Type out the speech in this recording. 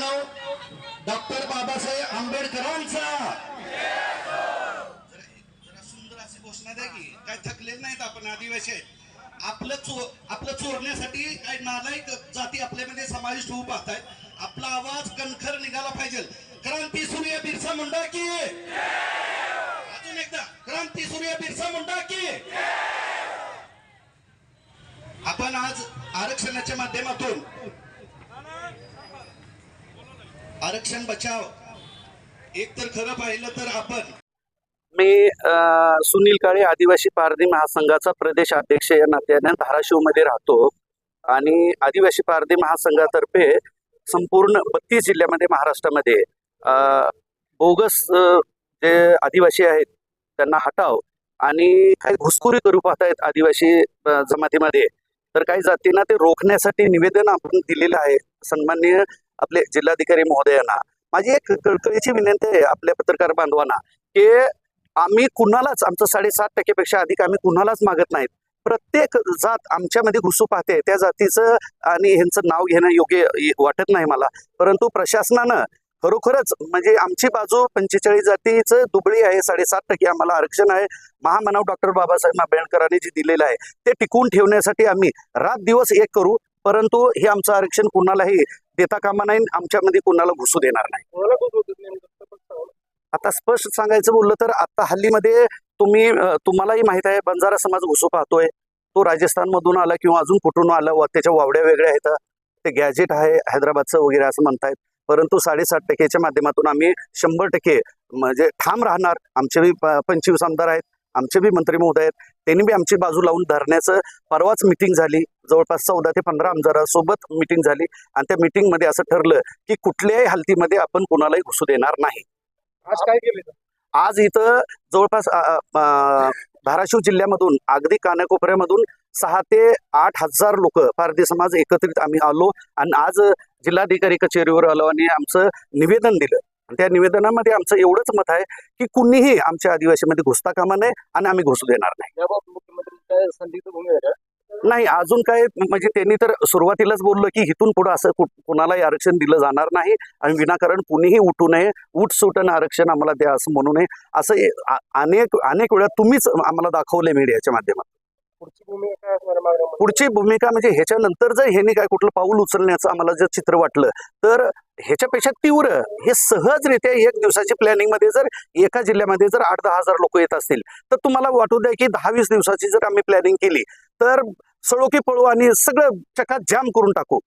मानव doctor Babasaheb आंबेडकरांचा. सुंदर अशी घोषणा द्या की काय थकलेले नाहीत आपण आदिवासी आहेत. आपलं आपलं चोरण्यासाठी काय नालायक जाती आपल्यामध्ये समाविष्ट होऊ पाहतायत. आपला आवाज कणखर निघाला पाहिजे. क्रांती सूर्य बिरसा मुंडा की. अजून एकदा क्रांती सूर्य बिरसा मुंडा की. आपण आज आरक्षणाच्या माध्यमातून आरक्षण बचाव. एक तर खरं पाहिलं तर आपण मी सुनील काळे आदिवासी पारधी महासंघाचा प्रदेश अध्यक्ष या नात्याने धाराशिवमध्ये राहतो. आणि आदिवासी पारधी महासंघातर्फे संपूर्ण बत्तीस जिल्ह्यामध्ये महाराष्ट्रामध्ये बोगस जे आदिवासी आहेत त्यांना हटाव. आणि काही घुसखोरी करू आहेत आदिवासी जमातीमध्ये. तर काही जातींना ते रोखण्यासाठी निवेदन आपण दिलेलं आहे. सन्माननीय आपले जिल्हाधिकारी महोदयांना माझी एक कळकळीची विनंती आहे आपल्या पत्रकार बांधवांना की आम्ही कुणालाच आमचं साडेसात टक्केपेक्षा अधिक आम्ही कुणालाच मागत नाहीत. प्रत्येक जात आमच्यामध्ये घुसू पाहते त्या जातीचं आणि ह्यांचं नाव घेणं योग्य वाटत नाही मला. परंतु प्रशासनानं खरोखरच म्हणजे आमची बाजू पंचेचाळीस जातीचं दुबळी आहे साडेसात टक्के आम्हाला आरक्षण आहे. महामानव डॉक्टर बाबासाहेब आंबेडकरांनी जे दिलेलं आहे ते टिकून ठेवण्यासाठी आम्ही रात दिवस एक करू. परंतु हे आमचं आरक्षण कुणालाही देता कामा नाही आमच्यामध्ये कुणाला घुसू देणार नाही. आता स्पष्ट सांगायचं बोललं तर आता हल्लीमध्ये तुम्ही तुम्हालाही माहीत आहे बंजारा समाज घुसू पाहतोय. तो राजस्थानमधून आला किंवा अजून कुठून आला व त्याच्या वावड्या वेगळ्या आहेत. ते गॅजेट आहे हैदराबादचं वगैरे असं म्हणतायत. परंतु साडेसात टक्केच्या माध्यमातून आम्ही शंभर टक्के म्हणजे ठाम राहणार. आमचे पंचवीस आमदार आहेत. आमचे बी मंत्री महोदय आहेत. त्यांनी बी आमची बाजू लावून धरण्याचं परवाच मिटिंग झाली. जवळपास चौदा ते पंधरा आमदारासोबत मिटिंग झाली. आणि त्या मिटिंगमध्ये असं ठरलं की कुठल्याही हालतीमध्ये आपण कुणालाही घुसू देणार नाही. आज काय केले आज इथं जवळपास धाराशिव जिल्ह्यामधून अगदी कानाकोपऱ्यामधून सहा ते आठ हजार लोक पारधी समाज एकत्रित आम्ही आलो. आणि आज जिल्हाधिकारी कचेरीवर आलो आणि आमचं निवेदन दिलं. त्या निवेदनामध्ये आमचं एवढंच मत आहे की कुणीही आमच्या आदिवासीमध्ये घुसता कामा नये आणि आम्ही घुसू देणार नाही. नाही अजून काय म्हणजे त्यांनी तर सुरुवातीलाच बोललं की इथून पुढं असं कुणालाही आरक्षण दिलं जाणार नाही आणि विनाकारण कुणीही उठू नये. उठ सुट आणि आरक्षण आम्हाला द्या असं म्हणू नये. असं अनेक अनेक वेळा तुम्हीच आम्हाला दाखवले मीडियाच्या माध्यमातून. पुढची भूमिका म्हणजे ह्याच्यानंतर जर ह्यांनी काय कुठलं पाऊल उचलण्याचं आम्हाला जर चित्र वाटलं तर ह्याच्यापेक्षा तीव्र हे सहजरित्या एक दिवसाची प्लॅनिंगमध्ये जर एका जिल्ह्यामध्ये जर आठ दहा हजार लोक येत असतील तर तुम्हाला वाटू द्या की दहा वीस दिवसाची जर आम्ही प्लॅनिंग केली तर सळोकी पळू आणि सगळं चकात जाम करून टाकू.